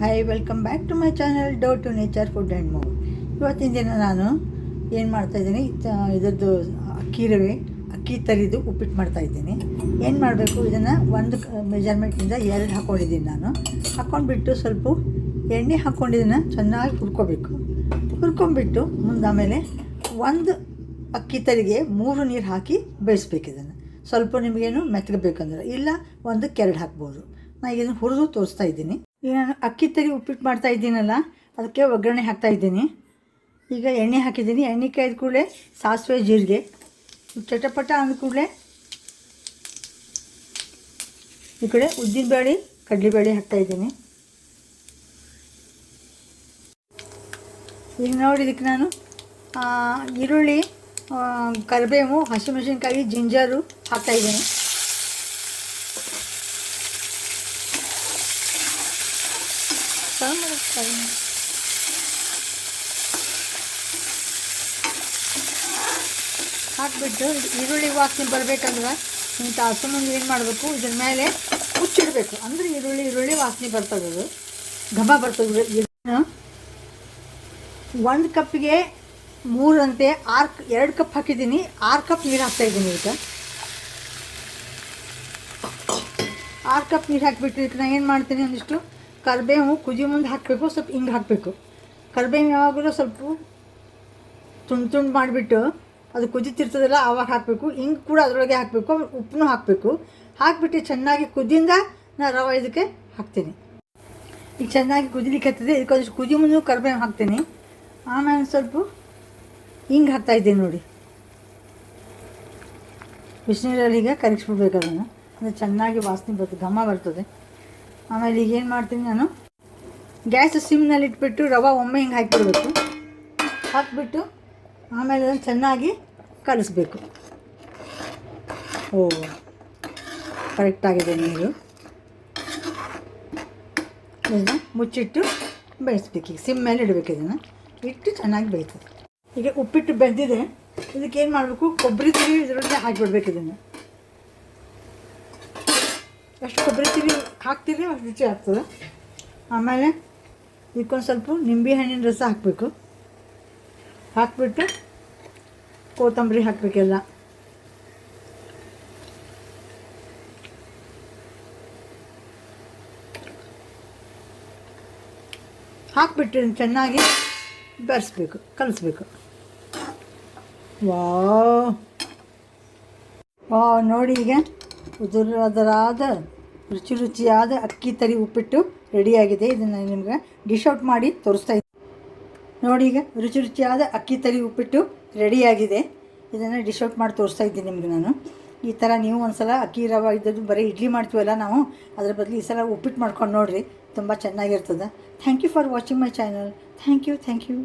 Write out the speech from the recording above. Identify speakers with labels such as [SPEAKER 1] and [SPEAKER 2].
[SPEAKER 1] Hi welcome back to my channel do to nature food and move ಇವತ್ತಿನ ದಿನ ನಾನು ಏನು ಮಾಡ್ತಾಯಿದ್ದೀನಿ ಇದರದ್ದು ಅಕ್ಕಿ ರವೆ ಅಕ್ಕಿ ತರಿದು ಉಪ್ಪಿಟ್ಟು ಮಾಡ್ತಾಯಿದ್ದೀನಿ ಏನು ಮಾಡಬೇಕು? ಇದನ್ನು ಒಂದು ಮೆಜರ್ಮೆಂಟಿಂದ ಎರಡು ಹಾಕ್ಕೊಂಡಿದ್ದೀನಿ ನಾನು. ಹಾಕ್ಕೊಂಡ್ಬಿಟ್ಟು ಸ್ವಲ್ಪ ಎಣ್ಣೆ ಹಾಕ್ಕೊಂಡಿದ್ದನ್ನು ಚೆನ್ನಾಗಿ ಹುರ್ಕೋಬೇಕು. ಮುಂದೆ ಆಮೇಲೆ ಒಂದು ಅಕ್ಕಿ ತರಿಗೆ ಮೂರು ನೀರು ಹಾಕಿ ಬೇಯಿಸ್ಬೇಕು ಇದನ್ನು. ಸ್ವಲ್ಪ ನಿಮಗೇನು ಮೆತ್ತಗಬೇಕಂದ್ರೆ ಇಲ್ಲ, ಒಂದು ಕೆರಡು ಹಾಕ್ಬೋದು. ನಾನು ಇದನ್ನು ಹುರಿದು ತೋರಿಸ್ತಾ ಇದ್ದೀನಿ. ಅಕ್ಕಿ ತರಿ ಉಪ್ಪಿಟ್ಟು ಮಾಡ್ತಾ ಇದ್ದೀನಲ್ಲ, ಅದಕ್ಕೆ ಒಗ್ಗರಣೆ ಹಾಕ್ತಾ ಇದ್ದೀನಿ. ಈಗ ಎಣ್ಣೆ ಹಾಕಿದ್ದೀನಿ. ಎಣ್ಣೆ ಕಾಯ್ದ ಕೂಡಲೇ ಸಾಸಿವೆ, ಜೀರಿಗೆ, ಚಟಪಟ ಅಂದ ಕೂಡಲೇ ಈ ಕಡೆ ಉದ್ದಿನಬೇಳೆ, ಕಡಲೆಬೇಳೆ ಹಾಕ್ತಾ ಇದ್ದೀನಿ. ಈಗ ನೋಡಿ ಇದಕ್ಕೆ ನಾನು ಈರುಳ್ಳಿ ಕರಿಬೇವು, ಹಸಿಮೆಣಸಿನ್ಕಾಯಿ, ಜಿಂಜರು ಹಾಕ್ತಾಯಿದ್ದೀನಿ ಹಾಕ್ಬಿಟ್ಟು ಈರುಳ್ಳಿ ವಾಸನೆ ಬರಬೇಕಂದ್ರೆ ಇಂಥ ಹಸು ಏನು ಮಾಡಬೇಕು? ಇದ್ರ ಮೇಲೆ ಮುಚ್ಚಿಡಬೇಕು ಅಂದರೆ ಈರುಳ್ಳಿ ಈರುಳ್ಳಿ ವಾಸನೆ ಬರ್ತದೆ ಅದು. ಘಮ ಬರ್ತದೆ ಒಂದು ಕಪ್ಪಿಗೆ ಮೂರಂತೆ ಆರು ಎರಡು ಕಪ್ ಹಾಕಿದ್ದೀನಿ. ಆರು ಕಪ್ ನೀರು ಹಾಕ್ತಾಯಿದ್ದೀನಿ ಈಗ. ಆರು ಕಪ್ ನೀರು ಹಾಕಿಬಿಟ್ಟು ಇದಕ್ಕೆ ನಾನು ಏನು ಮಾಡ್ತೀನಿ ಒಂದಿಷ್ಟು ಕರಿಬೇವು ಕುದಿ ಮುಂದೆ ಹಾಕಬೇಕು, ಸ್ವಲ್ಪ ಹಿಂಗೆ ಹಾಕಬೇಕು. ಕರಿಬೇವು ಯಾವಾಗಲೂ ಸ್ವಲ್ಪ ತುಂಡು ತುಂಡು ಮಾಡಿಬಿಟ್ಟು ಅದು ಕುದಿತಿರ್ತದಲ್ಲ ಆವಾಗ ಹಾಕಬೇಕು. ಹಿಂಗೆ ಕೂಡ ಅದರೊಳಗೆ ಹಾಕಬೇಕು ಉಪ್ಪನ್ನು ಹಾಕಬೇಕು. ಹಾಕಿಬಿಟ್ಟು ಚೆನ್ನಾಗಿ ಕುದಿಯಿಂದ ನಾನು ರವೆ ಇದಕ್ಕೆ ಹಾಕ್ತೀನಿ. ಈಗ ಚೆನ್ನಾಗಿ ಕುದಿಲಿಕ್ಕೆ ಹತ್ತದೆ, ಇದಕ್ಕೆ ಒಂದಿಷ್ಟು ಕುದಿ ಮುಂದೆ ಕರಿಬೇವು ಹಾಕ್ತೀನಿ. ಆಮೇಲೆ ಸ್ವಲ್ಪ ಹಿಂಗೆ ಹಾಕ್ತಾಯಿದ್ದೀನಿ ನೋಡಿ. ಬಿಸಿನೀರಲ್ಲಿ ಈಗ ಕರಗಿಸ್ಬಿಡ್ಬೇಕು ಅದನ್ನು. ಅಂದರೆ ಚೆನ್ನಾಗಿ ವಾಸನೆ ಬರ್ತದೆ, ಘಮ ಬರ್ತದೆ. ಆಮೇಲೆ ಈಗ ಏನು ಮಾಡ್ತೀನಿ ನಾನು? ಗ್ಯಾಸ್ ಸಿಮ್ನಲ್ಲಿ ಇಟ್ಬಿಟ್ಟು ರವೆ ಒಮ್ಮೆ ಹಿಂಗೆ ಹಾಕಿಬಿಡ್ಬೇಕು. ಹಾಕಿಬಿಟ್ಟು ಆಮೇಲೆ ಅದನ್ನು ಚೆನ್ನಾಗಿ ಕಲಿಸ್ಬೇಕು. ಓ ಕರೆಕ್ಟಾಗಿದೆ ನೀರು. ಇದನ್ನು ಮುಚ್ಚಿಟ್ಟು ಬೇಯಿಸ್ಬೇಕು. ಈಗ ಸಿಮ್ ಮೇಲೆ ಇಡಬೇಕು ಇದನ್ನು. ಇಟ್ಟು ಚೆನ್ನಾಗಿ ಬೇಯ್ತದೆ. ಈಗ ಉಪ್ಪಿಟ್ಟು ಬೆಂದಿದೆ. ಇದಕ್ಕೆ ಏನು ಮಾಡಬೇಕು? ಕೊಬ್ಬರಿ ತುರಿ ಇದರೊಳಗೆ ಹಾಕಿಬಿಡ್ಬೇಕು ಇದನ್ನು. ಎಷ್ಟು ಕೊಬ್ಬರಿ ತಿರಿ ಹಾಕ್ತೀರಿ, ಅಷ್ಟು ರುಚಿ ಆಗ್ತದೆ. ಆಮೇಲೆ ಇದಕ್ಕೊಂದು ಸ್ವಲ್ಪ ನಿಂಬೆ ಹಣ್ಣಿನ ರಸ ಹಾಕಬೇಕು. ಹಾಕ್ಬಿಟ್ಟು ಕೊತ್ತಂಬರಿ ಹಾಕಬೇಕೆಲ್ಲ. ಹಾಕ್ಬಿಟ್ಟು ಚೆನ್ನಾಗಿ ಬೆರೆಸ್ಬೇಕು, ಕಲಿಸ್ಬೇಕು. ವಾ ವಾ ನೋಡಿ ಈಗ ಉದುರದರಾದ, ರುಚಿ ರುಚಿಯಾದ ಅಕ್ಕಿ ತರಿ ಉಪ್ಪಿಟ್ಟು ರೆಡಿಯಾಗಿದೆ. ಇದನ್ನು ನಿಮ್ಗೆ ಡಿಶ್ ಔಟ್ ಮಾಡಿ ತೋರಿಸ್ತಾ ಇದ್ದೀನಿ ನೋಡಿ ಈಗ, ರುಚಿ ರುಚಿಯಾದ ಅಕ್ಕಿ ತರಿ ಉಪ್ಪಿಟ್ಟು ರೆಡಿಯಾಗಿದೆ. ಇದನ್ನು ಡಿಶ್ ಔಟ್ ಮಾಡಿ ತೋರಿಸ್ತಾ ಇದ್ದೀನಿ ನಿಮಗೆ ನಾನು. ಈ ಥರ ನೀವು ಒಂದ್ಸಲ ಅಕ್ಕಿ ರವೆ ಇದ್ದದ್ದು ಬರೀ ಇಡ್ಲಿ ಮಾಡ್ತೀವಲ್ಲ ನಾವು, ಅದ್ರ ಬದಲು ಈ ಸಲ ಉಪ್ಪಿಟ್ಟು ಮಾಡ್ಕೊಂಡು ನೋಡಿರಿ, ತುಂಬ ಚೆನ್ನಾಗಿರ್ತದೆ. Thank you for watching my channel thank you thank you